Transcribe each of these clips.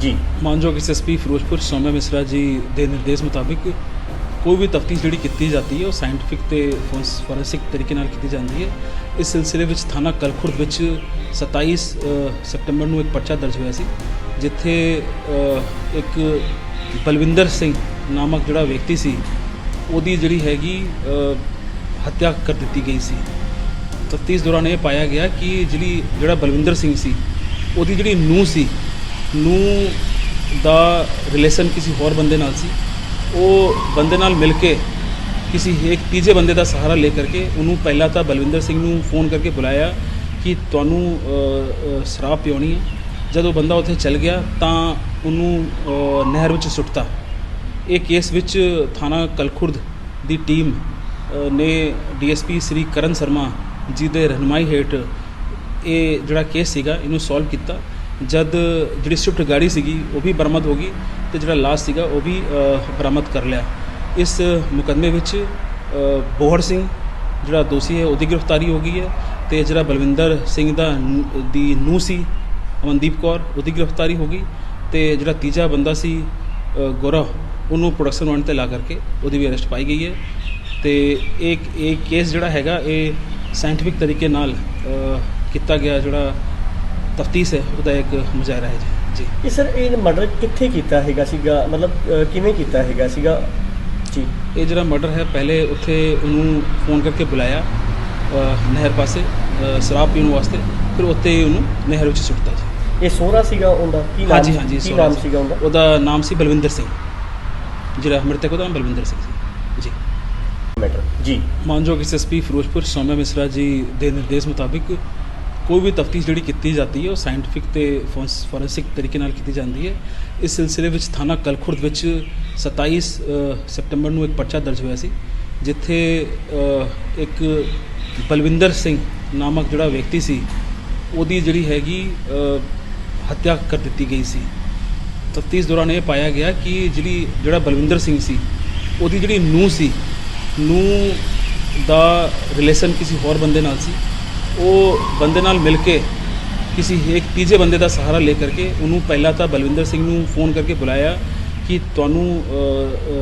ਜੀ। ਮਾਨਯੋਗ ਐਸਐਸਪੀ ਫਿਰੋਜ਼ਪੁਰ ਸੌਮਿਆ ਮਿਸਰਾ ਜੀ ਦੇ ਨਿਰਦੇਸ਼ ਮੁਤਾਬਿਕ ਕੋਈ ਵੀ ਤਫਤੀਸ਼ ਜਿਹੜੀ ਕੀਤੀ ਜਾਂਦੀ ਹੈ ਉਹ ਸਾਇੰਟੀਫਿਕ ਤੇ ਫੋਰੈਂਸਿਕ ਤਰੀਕੇ ਨਾਲ ਕੀਤੀ ਜਾਂਦੀ ਹੈ। ਇਸ ਸਿਲਸਿਲੇ ਵਿੱਚ ਥਾਣਾ ਕਲਖੁਰ ਵਿੱਚ 27 ਅ, ਸਤੰਬਰ ਨੂੰ ਇੱਕ ਪਰਚਾ ਦਰਜ ਹੋਇਆ ਸੀ ਜਿੱਥੇ ਅ, ਇੱਕ ਬਲਵਿੰਦਰ ਸਿੰਘ ਨਾਮਕ ਜਿਹੜਾ ਵਿਅਕਤੀ ਸੀ ਉਹਦੀ ਜਿਹੜੀ ਹੈਗੀ ਅ, ਹੱਤਿਆ ਕਰ ਦਿੱਤੀ ਗਈ ਸੀ। ਤਫਤੀਸ਼ ਦੌਰਾਨ ਇਹ ਪਾਇਆ ਗਿਆ ਕਿ ਜਿਹੜੀ ਜਿਹੜਾ ਬਲਵਿੰਦਰ ਸਿੰਘ ਸੀ ਉਹਦੀ ਜਿਹੜੀ ਨੂੰਹ ਸੀ ਨੂੰ ਦਾ ਰਿਲੇਸ਼ਨ ਕਿਸੇ ਹੋਰ ਬੰਦੇ ਨਾਲ ਸੀ। ਉਹ ਬੰਦੇ ਨਾਲ ਮਿਲ ਕੇ ਕਿਸੇ ਇੱਕ ਤੀਜੇ ਬੰਦੇ ਦਾ ਸਹਾਰਾ ਲੈ ਕਰਕੇ ਉਹਨੂੰ ਪਹਿਲਾਂ ਤਾਂ ਬਲਵਿੰਦਰ ਸਿੰਘ ਨੂੰ ਫੋਨ ਕਰਕੇ ਬੁਲਾਇਆ ਕਿ ਤੁਹਾਨੂੰ ਸ਼ਰਾਬ ਪਿਉਣੀ ਹੈ। ਜਦੋਂ ਬੰਦਾ ਉੱਥੇ ਚਲ ਗਿਆ ਤਾਂ ਉਹਨੂੰ ਨਹਿਰ ਵਿੱਚ ਸੁੱਟਤਾ। ਇਹ ਕੇਸ ਵਿੱਚ ਥਾਣਾ ਕਲਖੁਰਦ ਦੀ ਟੀਮ ਅ, ਨੇ ਡੀਐਸਪੀ ਸ੍ਰੀ ਕਰਨ ਸ਼ਰਮਾ ਜੀ ਦੇ ਰਹਿਨਮਾਈ ਹੇਠ ਇਹ ਜਿਹੜਾ ਕੇਸ ਸੀਗਾ ਇਹਨੂੰ ਸੋਲਵ ਕੀਤਾ। ਜਦ ਜਿਹੜੀ ਸਵਿਫਟ ਗਾੜੀ ਸੀਗੀ ਉਹ ਵੀ ਬਰਾਮਦ ਹੋ ਗਈ ਤੇ ਜਿਹੜਾ ਲਾਸ਼ ਸੀਗਾ ਉਹ ਵੀ ਬਰਾਮਦ ਕਰ ਲਿਆ। ਇਸ ਮੁਕੱਦਮੇ ਵਿੱਚ ਅ, ਬੋਹੜ ਸਿੰਘ ਜਿਹੜਾ ਦੋਸ਼ੀ ਹੈ ਉਹਦੀ ਗ੍ਰਿਫਤਾਰੀ ਹੋ ਗਈ ਹੈ ਤੇ ਜਿਹੜਾ ਬਲਵਿੰਦਰ ਸਿੰਘ ਦਾ ਦੀ ਨੂੰਹ ਸੀ ਅਮਨਦੀਪ ਕੌਰ ਉਹਦੀ ਗ੍ਰਿਫਤਾਰੀ ਹੋ ਗਈ ਤੇ ਜਿਹੜਾ ਤੀਜਾ ਬੰਦਾ ਸੀ ਅ, ਗੌਰਵ ਉਹਨੂੰ ਪ੍ਰੋਡਕਸ਼ਨ ਵਾਰੰਟ ਤੇ ਲਾ ਕਰਕੇ ਉਹਦੀ ਵੀ ਅਰੈਸਟ ਪਾਈ ਗਈ ਹੈ ਤੇ ਇੱਕ ਇਹ ਕੇਸ ਜਿਹੜਾ ਹੈਗਾ ਇਹ ਸਾਇੰਟੀਫਿਕ ਤਰੀਕੇ ਨਾਲ ਕੀਤਾ ਗਿਆ ਜਿਹੜਾ ਤਫਤੀਸ਼ ਹੈ ਉਹਦਾ ਇੱਕ ਮੁਜ਼ਾਹਰਾ ਹੈ ਜੀ। ਜੀ। ਇਹ ਸਰ ਇਹ ਮਰਡਰ ਕਿੱਥੇ ਕੀਤਾ ਹੈਗਾ ਸੀਗਾ? ਮਤਲਬ ਕਿਵੇਂ ਕੀਤਾ ਹੈਗਾ ਸੀਗਾ? ਜੀ। ਇਹ ਜਿਹੜਾ ਮਰਡਰ ਹੈ ਪਹਿਲੇ ਉੱਥੇ ਉਹਨੂੰ ਫੋਨ ਕਰਕੇ ਬੁਲਾਇਆ ਅ, ਨਹਿਰ ਪਾਸੇ ਅ, ਸ਼ਰਾਬ ਪੀਣ ਵਾਸਤੇ ਫਿਰ ਉੱਥੇ ਹੀ ਉਹਨੂੰ ਨਹਿਰ ਵਿੱਚ ਸੁੱਟਤਾ ਜੀ। ਇਹ ਸੋਹਰਾ ਸੀਗਾ ਉਹਦਾ? ਕੀ ਨਾਮ ਹਾਂਜੀ ਹਾਂਜੀ ਕੀ ਸੋਹਰਾ ਨਾਮ। ਸੀਗਾ ਉਹਦਾ? ਉਹਦਾ ਨਾਮ ਸੀ ਬਲਵਿੰਦਰ ਸਿੰਘ। ਜਿਹੜਾ ਮ੍ਰਿਤਕ ਉਹਦਾ ਨਾਮ ਬਲਵਿੰਦਰ ਸਿੰਘ ਸੀ। ਜੀ। ਮੈਟਰ ਜੀ। ਮਾਨਯੋਗ ਐਸਐਸਪੀ ਫਿਰੋਜ਼ਪੁਰ ਸੌਮਿਆ ਮਿਸਰਾ ਜੀ ਦੇ ਨਿਰਦੇਸ਼ ਮੁਤਾਬਿਕ ਕੋਈ ਵੀ ਤਫਤੀਸ਼ ਜਿਹੜੀ ਕੀਤੀ ਜਾਂਦੀ ਹੈ ਉਹ ਸਾਇੰਟੀਫਿਕ ਤੇ ਫੋਰੈਂਸਿਕ ਤਰੀਕੇ ਨਾਲ ਕੀਤੀ ਜਾਂਦੀ ਹੈ। ਇਸ ਸਿਲਸਿਲੇ ਵਿੱਚ ਥਾਣਾ ਕਲਖੁਰਦ ਵਿੱਚ 27 ਅ, ਸਤੰਬਰ ਨੂੰ ਇੱਕ ਪਰਚਾ ਦਰਜ ਹੋਇਆ ਸੀ ਜਿੱਥੇ ਇੱਕ ਬਲਵਿੰਦਰ ਸਿੰਘ ਨਾਮਕ ਜਿਹੜਾ ਵਿਅਕਤੀ ਸੀ ਉਹਦੀ ਜਿਹੜੀ ਹੈਗੀ ਹੱਤਿਆ ਕਰ ਦਿੱਤੀ ਗਈ ਸੀ। ਤਫਤੀਸ਼ ਦੌਰਾਨ ਇਹ ਪਾਇਆ ਗਿਆ ਕਿ ਜਿਹੜੀ ਜਿਹੜਾ ਬਲਵਿੰਦਰ ਸਿੰਘ ਸੀ ਉਹਦੀ ਜਿਹੜੀ ਨੂੰਹ ਸੀ ਨੂੰ ਦਾ ਰਿਲੇਸ਼ਨ ਕਿਸੇ ਹੋਰ ਬੰਦੇ ਨਾਲ ਸੀ। ਉਹ ਬੰਦੇ ਨਾਲ ਮਿਲ ਕੇ ਕਿਸੇ ਇੱਕ ਤੀਜੇ ਬੰਦੇ ਦਾ ਸਹਾਰਾ ਲੈ ਕਰਕੇ ਉਹਨੂੰ ਪਹਿਲਾਂ ਤਾਂ ਬਲਵਿੰਦਰ ਸਿੰਘ ਨੂੰ ਫੋਨ ਕਰਕੇ ਬੁਲਾਇਆ ਕਿ ਤੁਹਾਨੂੰ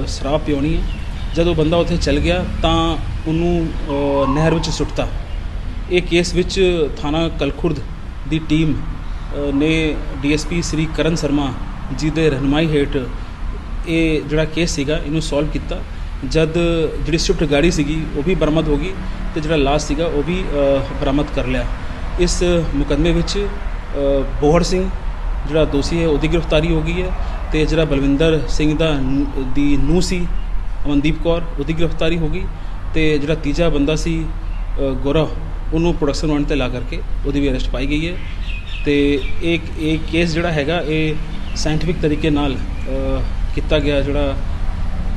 ਸ਼ਰਾਬ ਪਿਉਣੀ ਹੈ। ਜਦੋਂ ਬੰਦਾ ਉੱਥੇ ਚਲ ਗਿਆ ਤਾਂ ਉਹਨੂੰ ਨਹਿਰ ਵਿੱਚ ਸੁੱਟਤਾ। ਇਹ ਕੇਸ ਵਿੱਚ ਥਾਣਾ ਕਲਖੁਰਦ ਦੀ ਟੀਮ ਅ, ਨੇ ਡੀਐਸਪੀ ਸ੍ਰੀ ਕਰਨ ਸ਼ਰਮਾ ਜੀ ਦੇ ਰਹਿਨਮਾਈ ਹੇਠ ਇਹ ਜਿਹੜਾ ਕੇਸ ਸੀਗਾ ਇਹਨੂੰ ਸੋਲਵ ਕੀਤਾ। ਜਦ ਜਿਹੜੀ ਸਵਿਫਟ ਗਾੜੀ ਸੀਗੀ ਉਹ ਵੀ ਬਰਾਮਦ ਹੋ ਗਈ ਤੇ ਜਿਹੜਾ ਲਾਸ਼ ਸੀਗਾ ਉਹ ਵੀ ਬਰਾਮਦ ਕਰ ਲਿਆ। ਇਸ ਮੁਕੱਦਮੇ ਵਿੱਚ ਅ, ਬੋਹੜ ਸਿੰਘ ਜਿਹੜਾ ਦੋਸ਼ੀ ਹੈ ਉਹਦੀ ਗ੍ਰਿਫਤਾਰੀ ਹੋ ਗਈ ਹੈ ਤੇ ਜਿਹੜਾ ਬਲਵਿੰਦਰ ਸਿੰਘ ਦਾ ਦੀ ਨੂੰਹ ਸੀ ਅਮਨਦੀਪ ਕੌਰ ਉਹਦੀ ਗ੍ਰਿਫਤਾਰੀ ਹੋ ਗਈ ਤੇ ਜਿਹੜਾ ਤੀਜਾ ਬੰਦਾ ਸੀ ਗੋਰਾ ਉਹਨੂੰ ਪ੍ਰੋਡਕਸ਼ਨ ਵਾਰੰਟ ਤੇ ਲਾ ਕਰਕੇ ਉਹਦੀ ਵੀ ਅਰੈਸਟ ਪਾਈ ਗਈ ਹੈ ਤੇ ਇੱਕ ਇਹ ਕੇਸ ਜਿਹੜਾ ਹੈਗਾ ਇਹ ਸਾਇੰਟੀਫਿਕ ਤਰੀਕੇ ਨਾਲ ਕੀਤਾ ਗਿਆ ਜਿਹੜਾ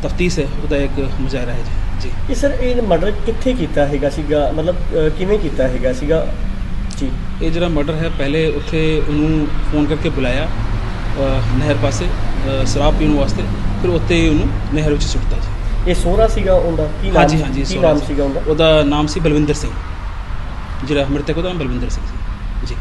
ਤਫਤੀਸ਼ ਹੈ ਉਹਦਾ ਇੱਕ ਮੁਜ਼ਾਹਰਾ ਹੈ ਜੀ। ਜੀ। ਇਹ ਸਰ ਇਹ ਮਰਡਰ ਕਿੱਥੇ ਕੀਤਾ ਹੈਗਾ ਸੀਗਾ? ਮਤਲਬ ਕਿਵੇਂ ਕੀਤਾ ਹੈਗਾ ਸੀਗਾ? ਜੀ। ਇਹ ਜਿਹੜਾ ਮਰਡਰ ਹੈ ਪਹਿਲੇ ਉੱਥੇ ਉਹਨੂੰ ਫੋਨ ਕਰਕੇ ਬੁਲਾਇਆ ਅ, ਨਹਿਰ ਪਾਸੇ ਅ, ਸ਼ਰਾਬ ਪੀਣ ਵਾਸਤੇ ਫਿਰ ਉੱਥੇ ਹੀ ਉਹਨੂੰ ਨਹਿਰ ਵਿੱਚ ਸੁੱਟਤਾ ਜੀ। ਇਹ ਸੋਹਰਾ ਸੀਗਾ ਉਹਦਾ? ਕੀ ਨਾਮ ਹਾਂਜੀ ਹਾਂਜੀ ਕੀ ਸੋਹਰਾ ਨਾਮ। ਸੀਗਾ ਉਹਦਾ? ਉਹਦਾ ਨਾਮ ਸੀ ਬਲਵਿੰਦਰ ਸਿੰਘ। ਜਿਹੜਾ ਮ੍ਰਿਤਕ ਉਹਦਾ ਨਾਮ ਬਲਵਿੰਦਰ ਸਿੰਘ ਸੀ।